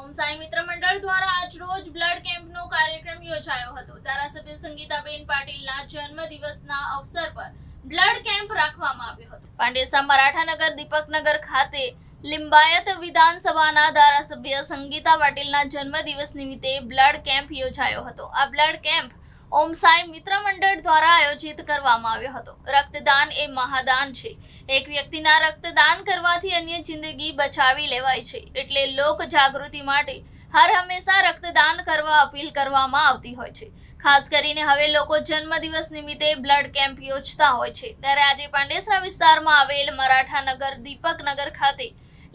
ઓમ સાઈ મિત્ર મંડળ દ્વારા આજ રોજ બ્લડ કેમ્પનો કાર્યક્રમ યોજાયો હતો. ધારાસભ્ય સંગીતાબેન પાટીલના જન્મદિવસના અવસર પર બ્લડ કેમ્પ રાખવામાં આવ્યો હતો. પાંડેસા મરાઠાનગર દીપકનગર ખાતે લિંબાયત વિધાનસભાના ધારાસભ્ય સંગીતા પાટીલના જન્મદિવસ નિમિત્તે બ્લડ કેમ્પ યોજાયો હતો. આ બ્લડ કેમ્પ ઓમ સાઈ મિત્ર મંડળ દ્વારા આયોજિત કરવામાં આવ્યો હતો. રક્તદાન એ મહાદાન છે. એક વ્યક્તિના રક્તદાન કરવાથી અન્ય જિંદગી બચાવી લેવાય છે. એટલે લોક જાગૃતિ માટે હર હંમેશા રક્તદાન કરવા અપીલ કરવામાં આવતી હોય છે. ખાસ કરીને હવે લોકો જન્મદિવસ નિમિત્તે બ્લડ કેમ્પ યોજતા હોય છે. ત્યારે આજે પાંડેસરા વિસ્તારમાં આવેલ મરાઠાનગર દીપકનગર ખાતે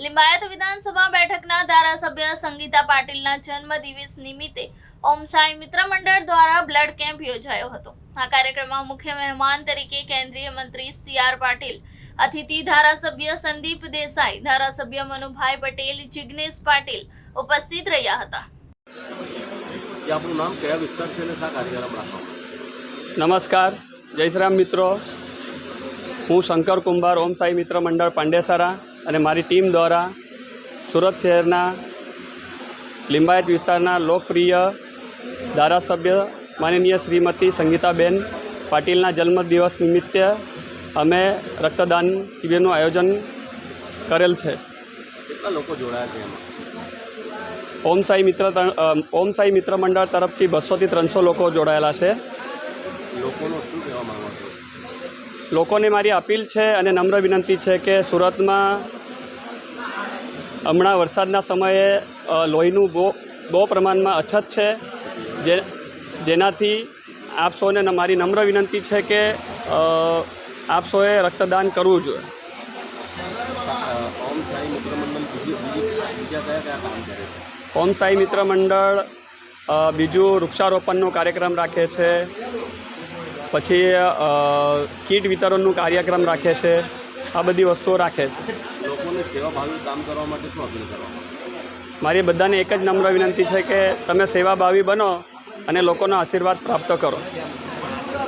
લિંબાયત વિધાનસભા બેઠકના ધારાસભ્ય સંગીતા પાટીલના જન્મ દિવસ નિમિત્તે ઓમ સાઈ મિત્ર મંડળ દ્વારા બ્લડ કેમ્પ યોજાયો હતો. આ કાર્યક્રમમાં મુખ્ય મહેમાન તરીકે કેન્દ્રીય મંત્રી સી આર પાટીલ અતિથિ ધારાસભ્ય સંદીપ દેસાઈ ધારાસભ્ય મનુભાઈ પટેલ જિગ્નેશ પાટીલ ઉપસ્થિત રહ્યા હતા. એ નામ કયા વિસ્તાર છે અને શા કાર્યક્રમ રાખવામાં નમસ્કાર. જય શ્રી રામ મિત્રો. હું શંકર કુંભાર ઓમ સાઈ મિત્ર મંડળ પાંડેસરા. અને મારી ટીમ દ્વારા સુરત શહેરના લિંબાયત વિસ્તારના લોકપ્રિય ધારાસભ્ય માનનીય શ્રીમતી સંગીતાબેન પાટીલના જન્મદિવસ નિમિત્તે અમે રક્તદાન શિબિરનું આયોજન કરેલ છે. કેટલા લોકો જોડાયા છે એમાં? ઓમ સાઈ મિત્ર ઓમ સાઈ મિત્ર મંડળ તરફથી બસોથી ત્રણસો લોકો જોડાયેલા છે. લોકોનો શું કહેવા માંગો છો? લોકોને મારી અપીલ છે અને નમ્ર વિનંતી છે કે સુરતમાં હમણાં વરસાદના સમયે લોહીનું બહુ બહુ પ્રમાણમાં અછત છે. જે જેનાથી આપ સૌને મારી નમ્ર વિનંતી છે કે આપ સૌએ રક્તદાન કરવું જોઈએ. ઓમ સાઈ મિત્ર મંડળ બીજું વૃક્ષારોપણનો કાર્યક્રમ રાખે છે. પછી કીટ વિતરણનું કાર્યક્રમ રાખે છે. આ બધી વસ્તુઓ રાખે છે. લોકોને સેવાભાવી કામ કરવા માટે શું અપીલ કરવા મારી બધાને એક જ નમ્ર વિનંતી છે કે તમે સેવાભાવી બનો અને લોકોનો આશીર્વાદ પ્રાપ્ત કરો.